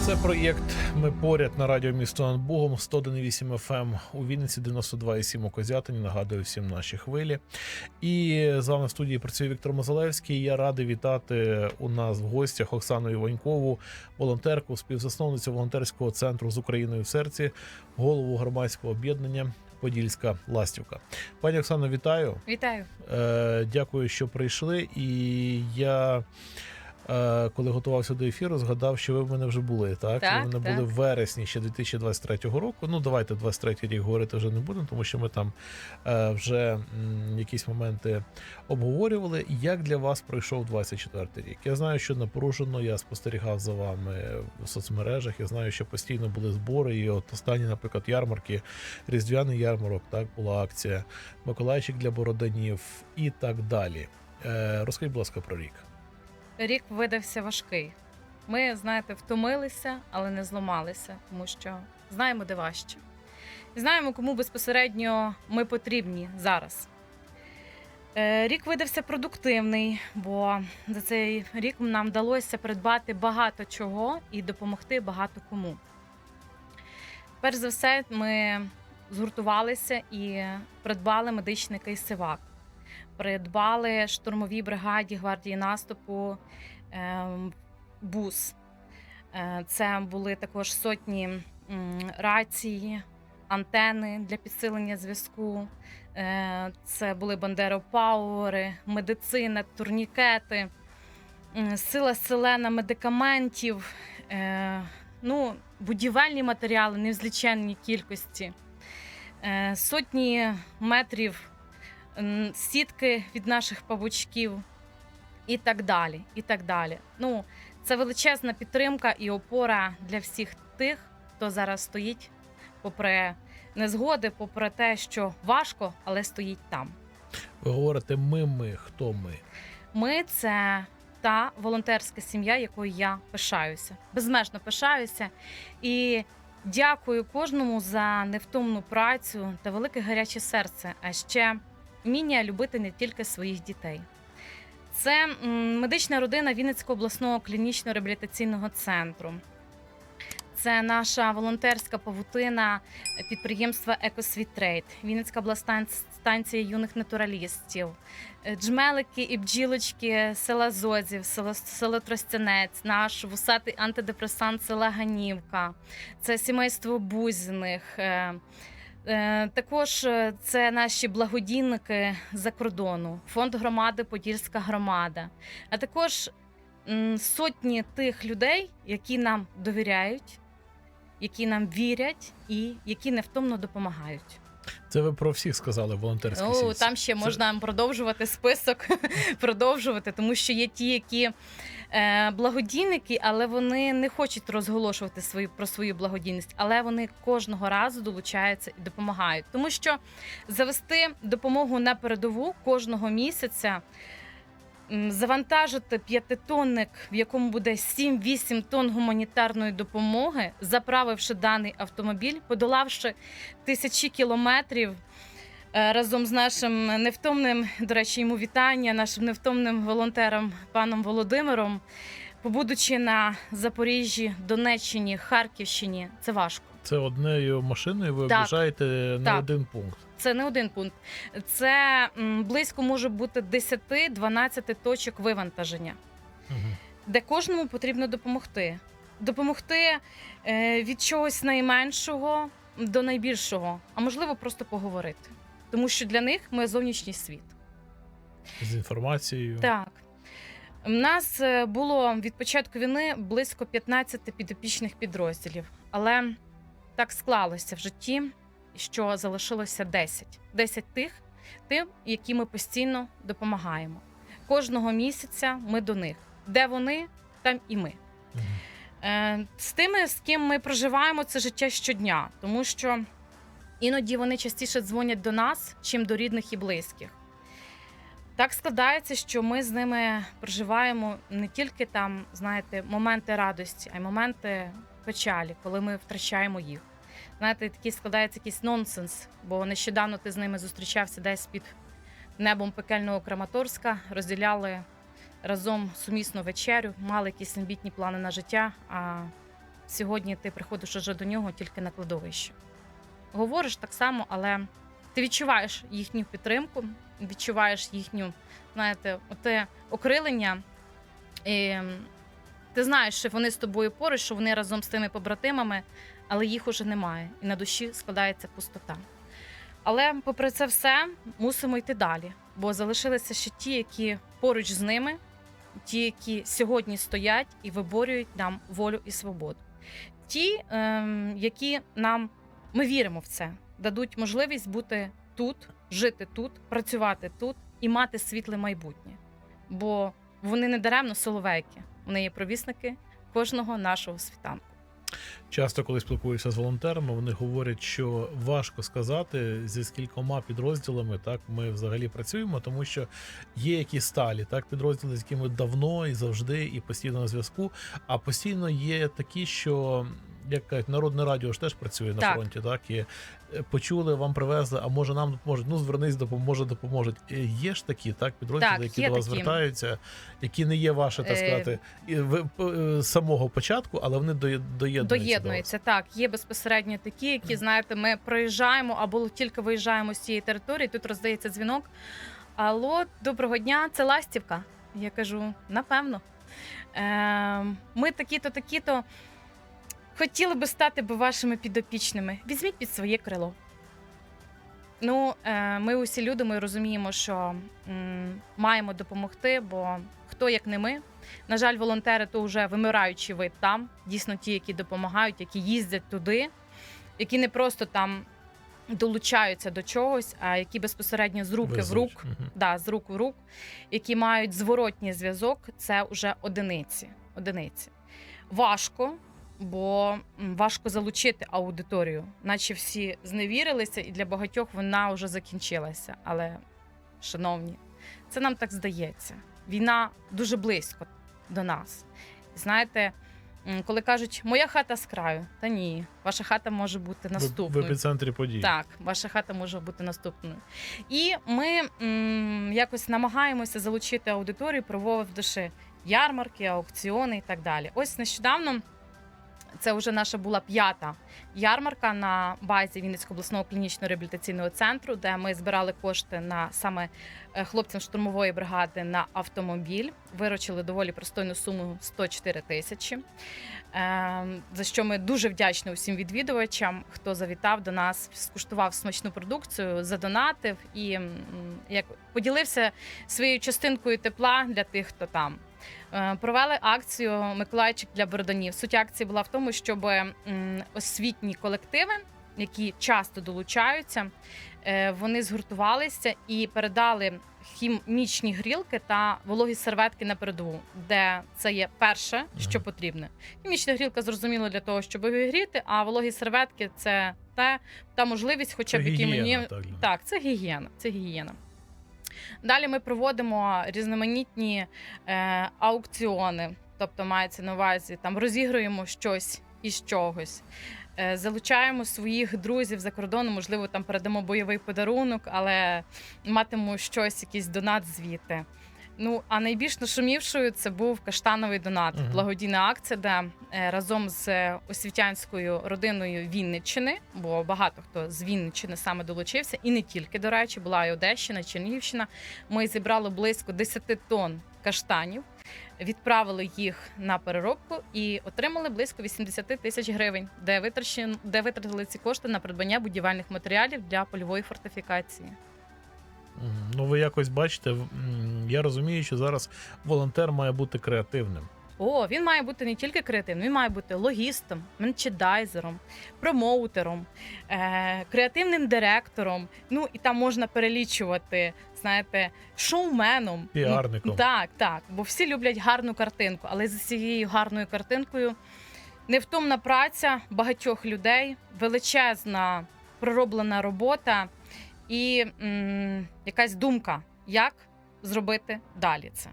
Це проєкт Ми поряд на радіо місто над Богом 101,8 FM у Вінниці, 92,7 у Козятині. Нагадую всім наші хвилі. І з вами в студії працює Віктор Мозалевський. Я радий вітати у нас в гостях Оксану Іванькову, волонтерку, співзасновницю волонтерського центру з Україною в серці, голову громадського об'єднання Подільська Ластівка. Пані Оксано, вітаю. Вітаю. Е, Дякую, що прийшли. І я, коли готувався до ефіру, згадав, що ви в мене вже були. Так, Так, ви в мене так. були в вересні ще 2023 року. Ну, давайте 23 рік говорити вже не будемо, тому що ми там е, вже якісь моменти обговорювали. Як для вас пройшов 24 рік? Я знаю, що напружено. Я спостерігав за вами в соцмережах. Я знаю, що постійно були збори. І от останні, наприклад, ярмарки, різдвяний ярмарок, так була акція, Миколайчик для бороданів і так далі. Е, розкажіть, будь ласка, про рік. Рік видався важкий. Ми, знаєте, втомилися, але не зламалися, тому що знаємо, де важче. Знаємо, кому безпосередньо ми потрібні зараз. Е, Рік видався продуктивний, бо за цей рік нам вдалося придбати багато чого і допомогти багато кому. Перш за все, ми згуртувалися і придбали медичний кейсивак. Придбали штурмовій бригаді гвардії наступу ем, бус. Е, Це були також сотні м, рацій, антени для підсилення зв'язку. Е, Це були бандеропауери, медицина, турнікети, сила селена медикаментів, е, ну, будівельні матеріали не в зліченній кількості, сотні метрів сітки від наших павучків і так далі. І так далі. Ну, це величезна підтримка і опора для всіх тих, хто зараз стоїть, попри незгоди, попри те, що важко, але стоїть там. Ви говорите, ми, ми, хто ми? Ми це та волонтерська сім'я, якою я пишаюся, безмежно пишаюся. І дякую кожному за невтомну працю та велике гаряче серце, а ще вміння любити не тільки своїх дітей. Це медична родина Вінницького обласного клінічно-реабілітаційного центру. Це наша волонтерська павутина підприємства Екосвітрейд, Вінницька обласна станція юних натуралістів, е, джмелики і бджілочки села Зозів, село, село Тростянець, наш вусатий антидепресант села Ганівка, це сімейство Бузіних. Е, Також е, це наші благодійники за кордону, фонд громади Подільська громада, а також сотні тих людей, які нам довіряють, які нам вірять і які невтомно допомагають. Це ви про всіх сказали волонтерські Ну, там ще Це- можна продовжувати список, продовжувати, тому що є ті, які благодійники, але вони не хочуть розголошувати свою про свою благодійність, але вони кожного разу долучаються і допомагають. Тому що завести допомогу на передову кожного місяця. Завантажити п'ятитонник, в якому буде 7-8 тонн гуманітарної допомоги, заправивши даний автомобіль, подолавши тисячі кілометрів е, разом з нашим невтомним, до речі, йому вітання, нашим невтомним волонтером паном Володимиром, побудучи на Запоріжжі, Донеччині, Харківщині, це важко. Це однею машиною ви Так. об'їжджаєте не Так. один пункт. Це не один пункт. Це м, близько може бути 10-12 точок вивантаження. Угу. де кожному потрібно допомогти. Допомогти е, від чогось найменшого до найбільшого, а можливо, просто поговорити. Тому що для них ми зовнішній світ. З інформацією. Так. У нас е, було від початку війни близько 15 підопічних підрозділів, але так склалося в житті, що залишилося 10. 10 тих, тим, які ми постійно допомагаємо. Кожного місяця ми до них. Де вони, там і ми. Е, З тими, з ким ми проживаємо це життя щодня, тому що іноді вони частіше дзвонять до нас, чим до рідних і близьких. Так складається, що ми з ними проживаємо не тільки там, знаєте, моменти радості, а й моменти печалі, коли ми втрачаємо їх. Знаєте, такий складається якийсь нонсенс, бо нещодавно ти з ними зустрічався десь під небом пекельного Краматорська, розділяли разом сумісну вечерю, мали якісь амбітні плани на життя. А сьогодні ти приходиш уже до нього тільки на кладовище. Говориш так само, але ти відчуваєш їхню підтримку, відчуваєш їхню, знаєте, оте окрилення. І ти знаєш, що вони з тобою поруч, що вони разом з тими побратимами, але їх уже немає, і на душі складається пустота. Але, попри це все, мусимо йти далі, бо залишилися ще ті, які поруч з ними, ті, які сьогодні стоять і виборюють нам волю і свободу. Ті, ем, які нам ми віримо в це, дадуть можливість бути тут, жити тут, працювати тут і мати світле майбутнє. Бо вони не даремно соловейки, вони є провісники кожного нашого світанку. Часто, коли спілкуюся з волонтерами, вони говорять, що важко сказати зі скількома підрозділами так ми взагалі працюємо, тому що є якісь сталі, так підрозділи, з якими давно і завжди, і постійно на зв'язку. А постійно є такі, що як кажуть, народне радіо ж теж працює на Так. фронті, так і е, почули, вам привезли, а може нам допоможуть. Ну звернись, допоможе, допоможуть. Е, Є ж такі так підрозділи, Так, які до вас такі. звертаються, які не є ваше, так Е, сказати, з самого початку, але вони дое- доєднуються. до. Доєднуються так. Є безпосередньо такі, які знаєте, ми проїжджаємо або тільки виїжджаємо з цієї території. Тут роздається дзвінок. Алло, доброго дня, це Ластівка. Я кажу, напевно. Е, ми такі-то, такі-то. Хотіли би стати би вашими підопічними. Візьміть під своє крило. Ну, е, ми усі люди, ми розуміємо, що маємо допомогти, бо хто як не ми, на жаль, волонтери то вже вимираючий вид там. Дійсно, ті, які допомагають, які їздять туди, які не просто там долучаються до чогось, а які безпосередньо з руки в рук, да, з рук в рук, які мають зворотній зв'язок, це вже одиниці. одиниці. Важко, бо важко залучити аудиторію, наче всі зневірилися, і для багатьох вона вже закінчилася. Але, шановні, це нам так здається. Війна дуже близько до нас. Знаєте, коли кажуть, моя хата з краю, та ні, ваша хата може бути В- В епіцентрі подій. Так, ваша хата може бути наступною. І ми м, якось намагаємося залучити аудиторію, проводивши ярмарки, аукціони і так далі. Ось нещодавно. Це вже наша була п'ята ярмарка на базі Вінницького обласного клінічного реабілітаційного центру, де ми збирали кошти на саме е, хлопцям штурмової бригади на автомобіль. Виручили доволі пристойну суму 104 тисячі. Е, За що ми дуже вдячні усім відвідувачам, хто завітав до нас, скуштував смачну продукцію, задонатив і як поділився своєю частинкою тепла для тих, хто там. Е, Провели акцію Миколайчик для Бороданів. Суть акції була в тому, щоб освітні колективи, які часто долучаються, е, вони згуртувалися і передали хімічні грілки та вологі серветки на передову, де це є перше, що Мгм. потрібно. Хімічна грілка зрозуміло для того, щоб вигріти, а вологі серветки це те, та можливість, хоча б які мені так, так, це гігієна. Це гігієна. Далі ми проводимо різноманітні е, аукціони, тобто мається на увазі, там розігруємо щось із чогось. Е, залучаємо своїх друзів за кордоном, можливо, там передамо бойовий подарунок, але матимемо щось, якийсь донат звідти. Ну, а найбільш нашумівшою це був каштановий донат, Мгм. благодійна акція, де е, разом з освітянською родиною Вінниччини, бо багато хто з Вінниччини саме долучився, і не тільки, до речі, була і Одещина, Чернігівщина. Ми зібрали близько 10 тонн каштанів, відправили їх на переробку і отримали близько 80 тисяч гривень, де витратили ці кошти на придбання будівельних матеріалів для польової фортифікації. Ну, ви якось бачите, я розумію, що зараз волонтер має бути креативним. О, він має бути не тільки креативним, він має бути логістом, менчедайзером, промоутером, е- креативним директором. Ну і там можна перелічувати, знаєте, шоуменом. Піарником. Ну, так, так. Бо всі люблять гарну картинку, але за цією гарною картинкою невтомна праця багатьох людей, величезна пророблена робота і м- якась думка, як зробити далі це.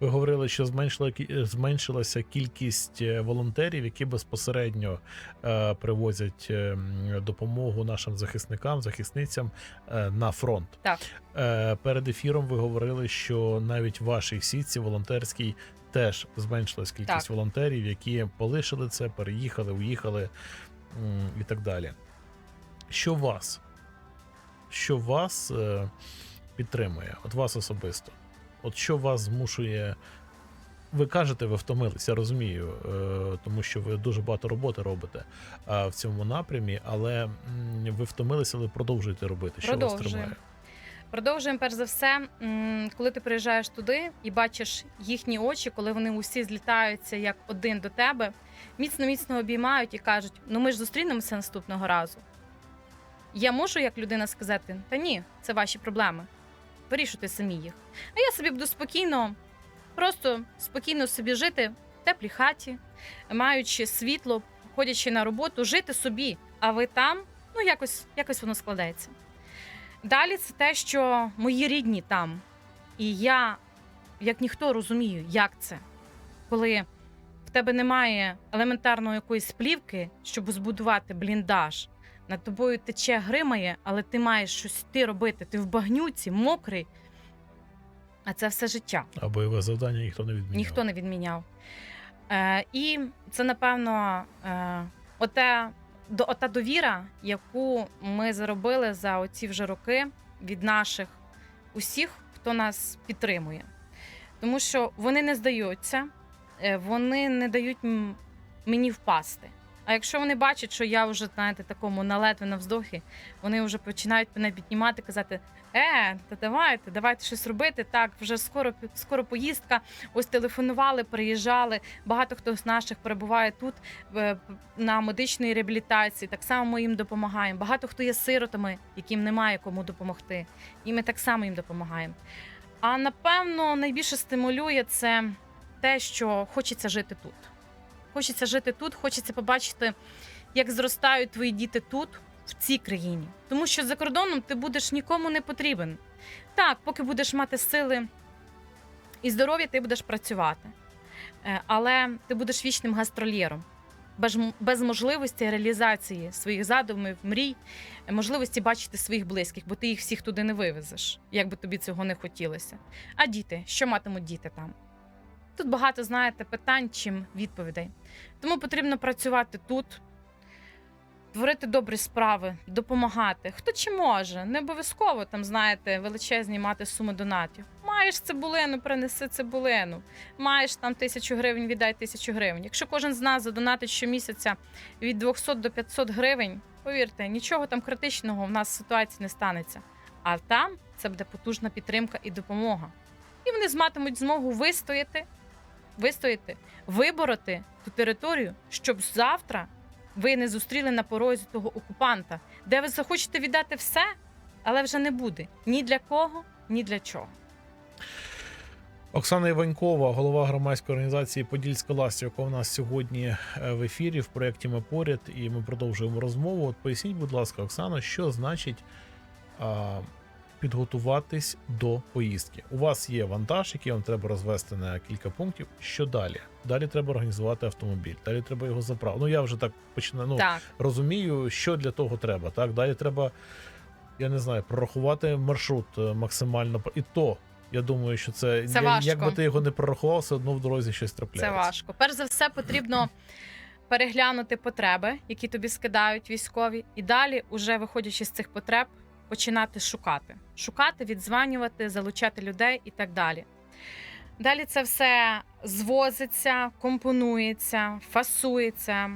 Ви говорили, що зменшила зменшилася кількість е, волонтерів, які безпосередньо е, привозять е, допомогу нашим захисникам, захисницям е, на фронт. Так. Е, перед ефіром ви говорили, що навіть в вашій сітці волонтерській теж зменшилась кількість Так. волонтерів, які полишили це, переїхали, уїхали і так далі. Що вас? Що вас е, підтримує? От вас особисто? От що вас змушує. Ви кажете, ви втомилися, я розумію, е, тому що ви дуже багато роботи робите е, в цьому напрямі, але ви втомилися, але продовжуєте робити. Що вас тримає? Продовжуємо перш за все, коли ти приїжджаєш туди і бачиш їхні очі, коли вони усі злітаються як один до тебе, міцно міцно обіймають і кажуть: ну ми ж зустрінемося наступного разу. Я можу як людина сказати: та ні, це ваші проблеми. Вирішуйте самі їх. А я собі буду спокійно, просто спокійно собі жити в теплій хаті, маючи світло, ходячи на роботу, жити собі. А ви там, ну якось, якось воно складається. Далі це те, що мої рідні там, і я, як ніхто, розумію, як це, коли в тебе немає елементарної якоїсь плівки, щоб збудувати бліндаж. Над тобою тече гримає, але ти маєш щось ти робити. Ти в багнюці, мокрий. А це все життя. А бойове завдання ніхто не відміняв. Ніхто не відміняв. Е, і це, напевно, е, оте, до, ота довіра, яку ми заробили за оці вже роки від наших усіх, хто нас підтримує. Тому що вони не здаються, е, вони не дають мені впасти. А якщо вони бачать, що я вже знаєте, такому на ледве на вздохі, вони вже починають мене піднімати, казати: Е, та давайте, давайте щось робити. Так, вже скоро скоро поїздка. Ось телефонували, приїжджали. Багато хто з наших перебуває тут е, на медичній реабілітації. Так само ми їм допомагаємо. Багато хто є сиротами, яким немає кому допомогти. І ми так само їм допомагаємо. А напевно, найбільше стимулює це те, що хочеться жити тут. Хочеться жити тут, хочеться побачити, як зростають твої діти тут, в цій країні. Тому що за кордоном ти будеш нікому не потрібен. Так, поки будеш мати сили і здоров'я, ти будеш працювати. Е, Але ти будеш вічним гастрольєром. Без, можливості реалізації своїх задумів, мрій, е, можливості бачити своїх близьких, бо ти їх всіх туди не вивезеш, як би тобі цього не хотілося. А діти, що матимуть діти там? Тут багато, знаєте, питань, чим відповідей. Тому потрібно працювати тут, творити добрі справи, допомагати. Хто чи може, не обов'язково там, знаєте, величезні мати суми донатів. Маєш цибулину, принеси цибулину. Маєш там тисячу гривень, віддай тисячу гривень. Якщо кожен з нас задонатить щомісяця від 200 до 500 гривень, повірте, нічого там критичного в нас в ситуації не станеться. А там це буде потужна підтримка і допомога. І вони зматимуть змогу вистояти, вистояти, вибороти ту територію, щоб завтра ви не зустріли на порозі того окупанта, де ви захочете віддати все, але вже не буде ні для кого, ні для чого. Оксана Іванькова, голова громадської організації Подільська ластівка, у нас сьогодні е, в ефірі в проєкті Ми поряд, і ми продовжуємо розмову. От поясніть, будь ласка, Оксана, що значить підготуватись до поїздки? У вас є вантаж, який вам треба розвести на кілька пунктів. Що далі? Далі треба організувати автомобіль, далі треба його заправити. Ну я вже так починаю. Ну, Так, розумію, що для того треба. Так, далі треба, я не знаю, прорахувати маршрут е, максимально. І то, я думаю, що це, Це важко. якби ти його не прорахував, все одно в дорозі щось трапляється. це важко. Перш за все, потрібно переглянути потреби, які тобі скидають військові, і далі, уже виходячи з цих потреб, починати шукати. Шукати, відзванювати, залучати людей і так далі. Далі це все звозиться, компонується, фасується,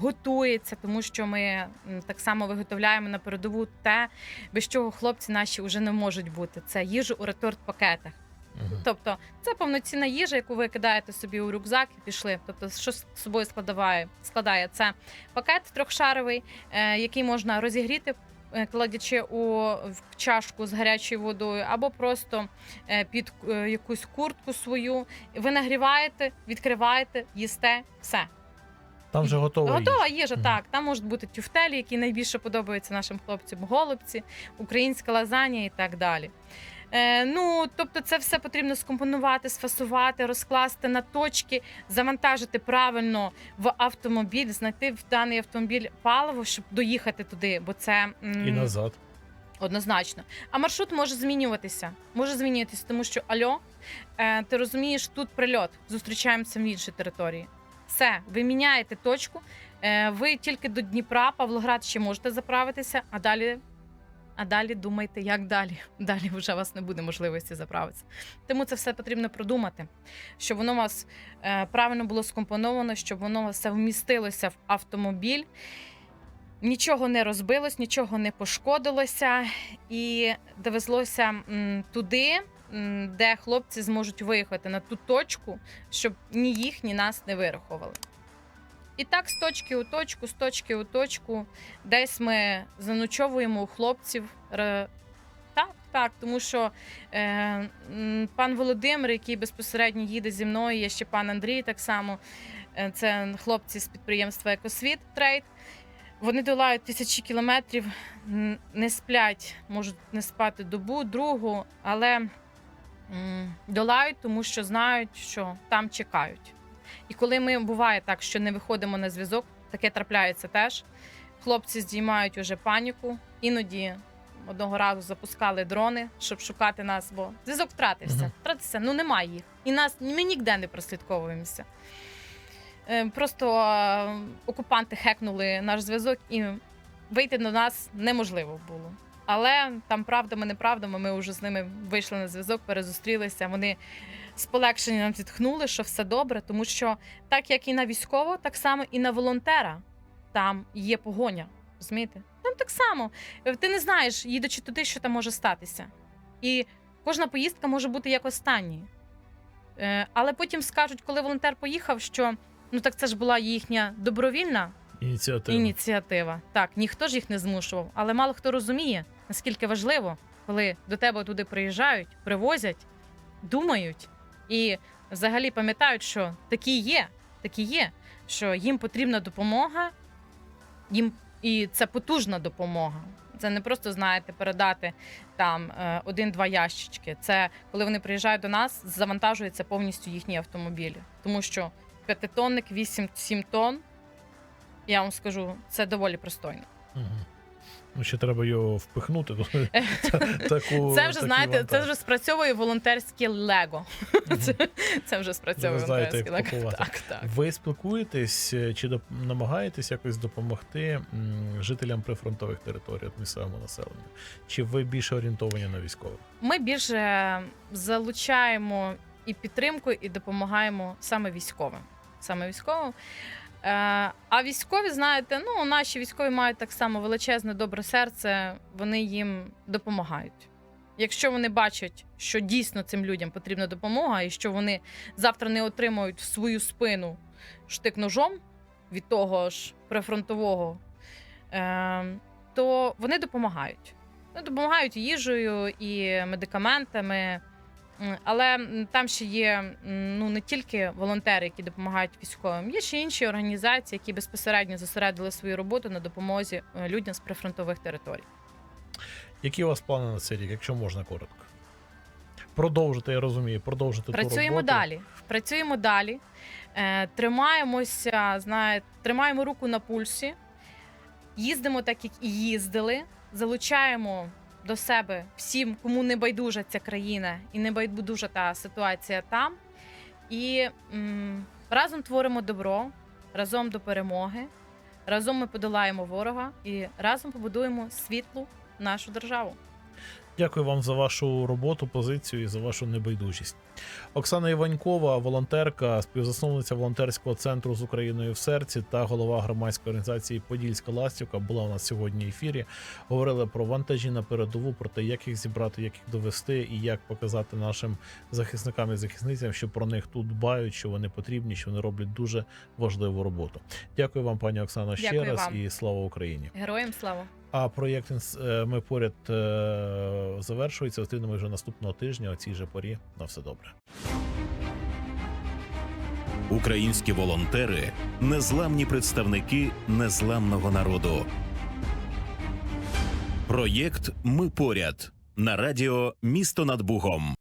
готується, тому що ми так само виготовляємо на передову те, без чого хлопці наші вже не можуть бути. Це їжу у реторт-пакетах. Мгм. Тобто це повноцінна їжа, яку ви кидаєте собі у рюкзак і пішли. Тобто, що з собою складає, складає це пакет трьохшаровий, е, який можна розігріти. Е, Кладячи у чашку з гарячою водою, або просто е, під е, якусь куртку свою, ви нагріваєте, відкриваєте, їсте все. Там вже готова. Готова їжа. їжа, Мгм. так. Там можуть бути тюфтелі, які найбільше подобаються нашим хлопцям, голубці, українська лазанія і так далі. Е, ну, тобто, це все потрібно скомпонувати, сфасувати, розкласти на точки, завантажити правильно в автомобіль, знайти в даний автомобіль паливо, щоб доїхати туди, бо це І назад. Однозначно. А маршрут може змінюватися. Може змінюватися, тому що альо, е, ти розумієш, тут прильот, зустрічаємося в іншій території. Все, ви міняєте точку. Е, ви тільки до Дніпра, Павлоград ще можете заправитися, а далі. А далі думайте, як далі. Далі вже у вас не буде можливості заправитися. Тому це все потрібно продумати, щоб воно у вас е, правильно було скомпоновано, щоб воно все вмістилося в автомобіль. Нічого не розбилось, нічого не пошкодилося, і довезлося туди, де хлопці зможуть виїхати на ту точку, щоб ні їх, ні нас не вирахували. І так, з точки у точку, з точки у точку, десь ми заночовуємо у хлопців. Так, так, тому що е, пан Володимир, який безпосередньо їде зі мною, є ще пан Андрій, так само. Е, Це хлопці з підприємства Екосвіт Трейд. Вони долають тисячі кілометрів, не сплять, можуть не спати добу, другу, але долають, тому що знають, що там чекають. І коли ми буває так, що не виходимо на зв'язок, таке трапляється теж. Хлопці здіймають уже паніку. Іноді одного разу запускали дрони, щоб шукати нас, бо зв'язок втратився. Втратився, ну немає їх. І нас ми ніде не прослідковуємося. Е, Просто е, окупанти хекнули наш зв'язок і вийти до нас неможливо було. Але там правдами, неправдами, ми вже з ними вийшли на зв'язок, перезустрілися. Вони з полегшенням зітхнули, що все добре, тому що так як і на військового, так само і на волонтера там є погоня. Розумієте? Там так само. Е, Ти не знаєш, їдучи туди, що там може статися. І кожна поїздка може бути як останній. Е, Але потім скажуть, коли волонтер поїхав, що ну так це ж була їхня добровільна Ініціатива. ініціатива. Так, ніхто ж їх не змушував, але мало хто розуміє, наскільки важливо, коли до тебе туди приїжджають, привозять, думають і взагалі пам'ятають, що такі є, такі є, що їм потрібна допомога, їм і це потужна допомога. Це не просто знаєте передати там е, один-два ящички. Це коли вони приїжджають до нас, завантажується повністю їхні автомобілі, тому що п'ятитонник, 8-7 тонн. Я вам скажу, це доволі пристойно. Угу. Ну, ще треба його впихнути. та- таку, Це вже знаєте, це вже спрацьовує волонтерське лего. Це, це вже спрацьовує Ви знаєте, як волонтерське лего. Так, так. Ви спілкуєтесь чи доп- намагаєтесь якось допомогти жителям прифронтових територій, місцевому населенню? Чи ви більше орієнтовані на військових? Ми більше залучаємо і підтримку, і допомагаємо саме військовим. Саме військовим. Е, А військові, знаєте, ну наші військові мають так само величезне добре серце, вони їм допомагають. Якщо вони бачать, що дійсно цим людям потрібна допомога, і що вони завтра не отримують в свою спину штик ножом від того ж прифронтового, е, то вони допомагають. Вони допомагають їжею і медикаментами. Але там ще є ну не тільки волонтери, які допомагають військовим, є ще інші організації, які безпосередньо зосередили свою роботу на допомозі е, людям з прифронтових територій. Які у вас плани на цей рік, якщо можна коротко? Продовжити, я розумію, продовжити ту Працюємо роботу. далі. Працюємо далі. Е, тримаємося, знаєте, тримаємо руку на пульсі, їздимо так, як і їздили, залучаємо до себе всім, кому не байдужа ця країна і не байдужа та ситуація там. І м, разом творимо добро, разом до перемоги, разом ми подолаємо ворога і разом побудуємо світлу нашу державу. Дякую вам за вашу роботу, позицію і за вашу небайдужість. Оксана Іванькова, волонтерка, співзасновниця волонтерського центру з Україною в серці та голова громадської організації Подільська Ластівка, була у нас сьогодні в ефірі. Говорили про вантажі на передову, про те, як їх зібрати, як їх довести і як показати нашим захисникам і захисницям, що про них тут дбають, що вони потрібні, що вони роблять дуже важливу роботу. Дякую вам, пані Оксано, ще Дякую раз вам. і слава Україні. Героям слава! А проєкт е, ми поряд е, завершується. Зустрінемось вже наступного тижня о цій же порі. На все добре. Українські волонтери незламні представники незламного народу. Проєкт Ми поряд на радіо Місто над Бугом.